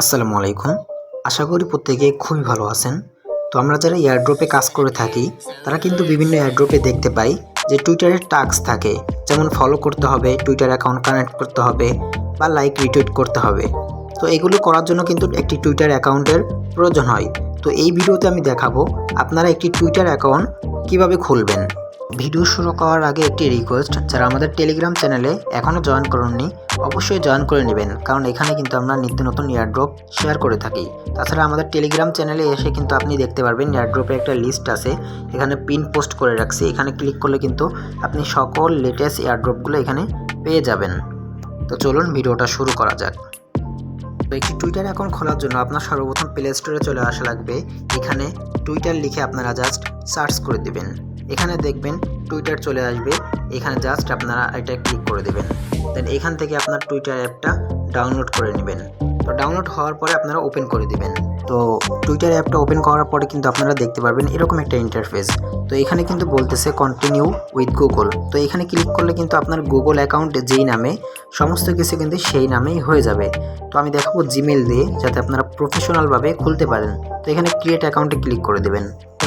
আসসালামু আলাইকুম। আশা করি প্রত্যেকে খুবই ভালো আছেন। তো আমরা যারা এয়ারড্রপে কাজ করে থাকি, তারা কিন্তু বিভিন্ন এয়ারড্রপে দেখতে পাই যে টুইটারের টাস্ক থাকে। যেমন ফলো করতে হবে টুইটার অ্যাকাউন্ট কানেক্ট করতে হবে, বা লাইক রিটুইট করতে হবে। তো এগুলো করার জন্য কিন্তু একটি টুইটার অ্যাকাউন্টের প্রয়োজন হয়। তো এই ভিডিওতে আমি দেখাবো, আপনারা একটি টুইটার অ্যাকাউন্ট কীভাবে খুলবেন। ভিডিও শুরু করার আগে একটি রিকোয়েস্ট যারা আমাদের টেলিগ্রাম চ্যানেলে এখনও জয়েন করুননি অবশ্যই জয়েন করে নেবেন, কারণ এখানে কিন্তু আমরা নিত্য নতুন এয়ারড্রপ শেয়ার করে থাকি। তাছাড়া আমাদের টেলিগ্রাম চ্যানেলে এসে কিন্তু আপনি দেখতে পারবেন এয়ারড্রপের একটা লিস্ট আছে, এখানে পিন পোস্ট করে রাখছি, এখানে ক্লিক করলে কিন্তু আপনি সকল লেটেস্ট এয়ারড্রপগুলো এখানে পেয়ে যাবেন। তো চলুন ভিডিওটা শুরু করা যাক। তো একটি টুইটার অ্যাকাউন্ট খোলার জন্য আপনার সর্বপ্রথম প্লে স্টোরে চলে আসা লাগবে, এখানে টুইটার লিখে আপনারা জাস্ট সার্চ করে দিবেন। এখানে দেখবেন টুইটার চলে আসবে। এখানে জাস্ট আপনারা এটা ক্লিক করে দেবেন। দেন এখান থেকে আপনার টুইটার অ্যাপটা ডাউনলোড করে নেবেন। তো ডাউনলোড হওয়ার পরে আপনারা ওপেন করে দিবেন। তো টুইটার অ্যাপটা ওপেন করার পরে কিন্তু আপনারা দেখতে পারবেন এরকম একটা ইন্টারফেস তো এখানে কিন্তু বলতেছে কন্টিনিউ উইথ গুগল তো এখানে ক্লিক করলে কিন্তু আপনার গুগল অ্যাকাউন্ট যেই নামে, সমস্ত কিছু কিন্তু সেই নামেই হয়ে যাবে। তো আমি দেখাবো জিমেল দিয়ে, যাতে আপনারা প্রফেশনালভাবে খুলতে পারেন। তো এখানে ক্রিয়েট অ্যাকাউন্টে ক্লিক করে দেবেন।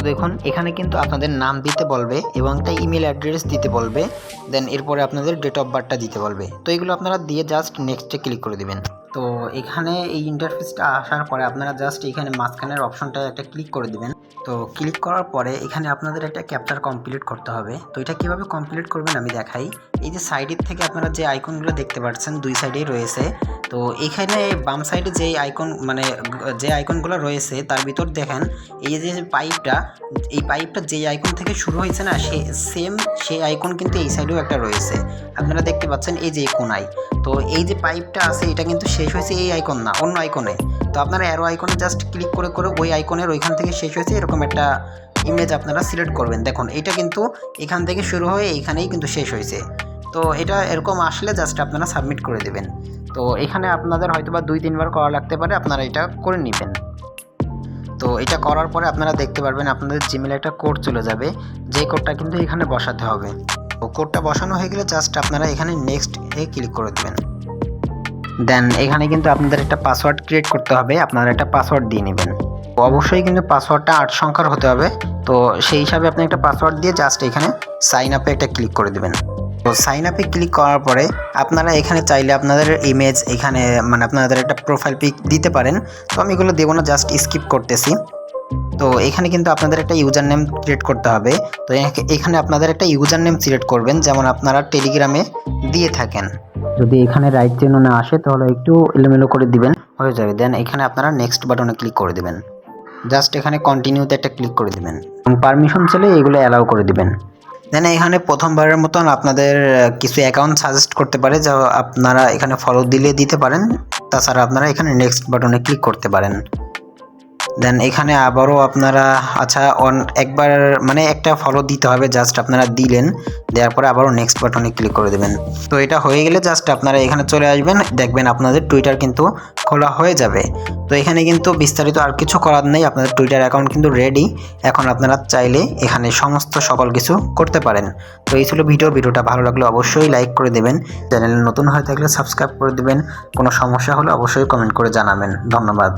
দেখুন, এখানে কিন্তু আপনাদের নাম দিতে বলবে এবং একটা ইমেল অ্যাড্রেস দিতে বলবে দেন এরপরে আপনাদের ডেট অফ বার্থটা দিতে বলবে। তো এগুলো আপনারা দিয়ে জাস্ট নেক্সটে ক্লিক করে দেবেন। তো এখানে এই ইন্টারফেসটা আসার পরে আপনারা জাস্ট এখানে মাঝখানের অপশনটা একটা ক্লিক করে দিবেন। তো ক্লিক করার পরে এখানে আপনাদের একটা ক্যাপচার কমপ্লিট করতে হবে। তো এটা কীভাবে কমপ্লিট করবেন আমি দেখাই। এই যে সাইডের থেকে আপনারা যে আইকনগুলো দেখতে পাচ্ছেন, দুই সাইডেই রয়েছে। তো এখানে বাম সাইডে যে আইকন মানে যে আইকনগুলো রয়েছে, তার ভিতর দেখেন, এই যে পাইপটা এই পাইপটা যেই আইকন থেকে শুরু হয়েছে না, সে সেম সেই আইকন কিন্তু এই সাইডেও একটা রয়েছে। আপনারা দেখতে পাচ্ছেন এই যে কোনায়। তো এই যে পাইপটা আছে, এটা কিন্তু শেষ হয়েছে এই আইকন না, অন্য আইকনে তো আপনারা অ্যারো আইকনে জাস্ট ক্লিক করে করে ওই আইকনের ওইখান থেকে শেষ হয়েছে, এরকম একটা ইমেজ আপনারা সিলেক্ট করবেন। দেখুন, এটা কিন্তু এখান থেকে শুরু হয়ে এইখানেই কিন্তু শেষ হয়েছে। তো এটা এরকম আসলে জাস্ট আপনারা সাবমিট করে দেবেন। তো এখানে আপনাদের হয়তো বা দুই, তিনবার করা লাগতে পারে, আপনারা এটা করে নেবেন। তো এটা করার পরে আপনারা দেখতে পারবেন আপনাদের জিমেলে একটা কোড চলে যাবে যে কোডটা কিন্তু এখানে বসাতে হবে। তো কোডটা বসানো হয়ে গেলে জাস্ট আপনারা এখানে নেক্সট এ ক্লিক করে দেবেন। দেন এখানে কিন্তু আপনাদের একটা পাসওয়ার্ড ক্রিয়েট করতে হবে, আপনারা একটা পাসওয়ার্ড দিয়ে নেবেন। অবশ্যই কিন্তু পাসওয়ার্ডটা আট সংখ্যার হতে হবে। তো সেই হিসাবে আপনি একটা পাসওয়ার্ড দিয়ে জাস্ট এখানে সাইন আপে একটা ক্লিক করে দেবেন। তো সাইন আপে ক্লিক করার পরে আপনারা এখানে চাইলে আপনাদের ইমেজ এখানে মানে আপনাদের একটা প্রোফাইল পিক দিতে পারেন। তো আমি এগুলো দেবো না জাস্ট স্কিপ করতেছি। তো এখানে কিন্তু আপনাদের একটা ইউজার নেম ক্রিয়েট করতে হবে। তো এখানে আপনাদের একটা ইউজার নেম সিলেক্ট করবেন, যেমন আপনারা টেলিগ্রামে দিয়ে থাকেন। যদি এখানে রাইট চিহ্ন না আসে, তাহলে একটু এলোমেলো করে দিবেন। হয়ে যাবে। দেন এখানে আপনারা নেক্সট বাটনে ক্লিক করে দেবেন। জাস্ট এখানে কন্টিনিউতে একটা ক্লিক করে দিবেন। এবং পারমিশন চাইলে এগুলো অ্যালাউ করে দিবেন। দেন এখানে প্রথমবারের মতন আপনাদের কিছু অ্যাকাউন্ট সাজেস্ট করতে পারে, যা আপনারা এখানে ফলো দিলে দিতে পারেন। তাছাড়া আপনারা এখানে নেক্সট বাটনে ক্লিক করতে পারেন। দেন এখানে আবারও আপনারা আচ্ছা অন একবার মানে একটা ফলো দিতে হবে জাস্ট আপনারা দিলেন, দেওয়ার পরে আবারও নেক্সট বাটনে ক্লিক করে দেবেন। তো এটা হয়ে গেলে জাস্ট আপনারা এখানে চলে আসবেন, দেখবেন আপনাদের টুইটার কিন্তু খোলা হয়ে যাবে। তো এখানে কিন্তু বিস্তারিত আর কিছু করার নেই, আপনাদের টুইটার অ্যাকাউন্ট কিন্তু রেডি এখন আপনারা চাইলে এখানে সমস্ত সকল কিছু করতে পারেন। তো এই ছিল ভিডিও, ভিডিওটা ভালো লাগলে অবশ্যই লাইক করে দেবেন। চ্যানেল নতুন হয়ে থাকলে সাবস্ক্রাইব করে দেবেন। কোনো সমস্যা হলে অবশ্যই কমেন্ট করে জানাবেন। ধন্যবাদ।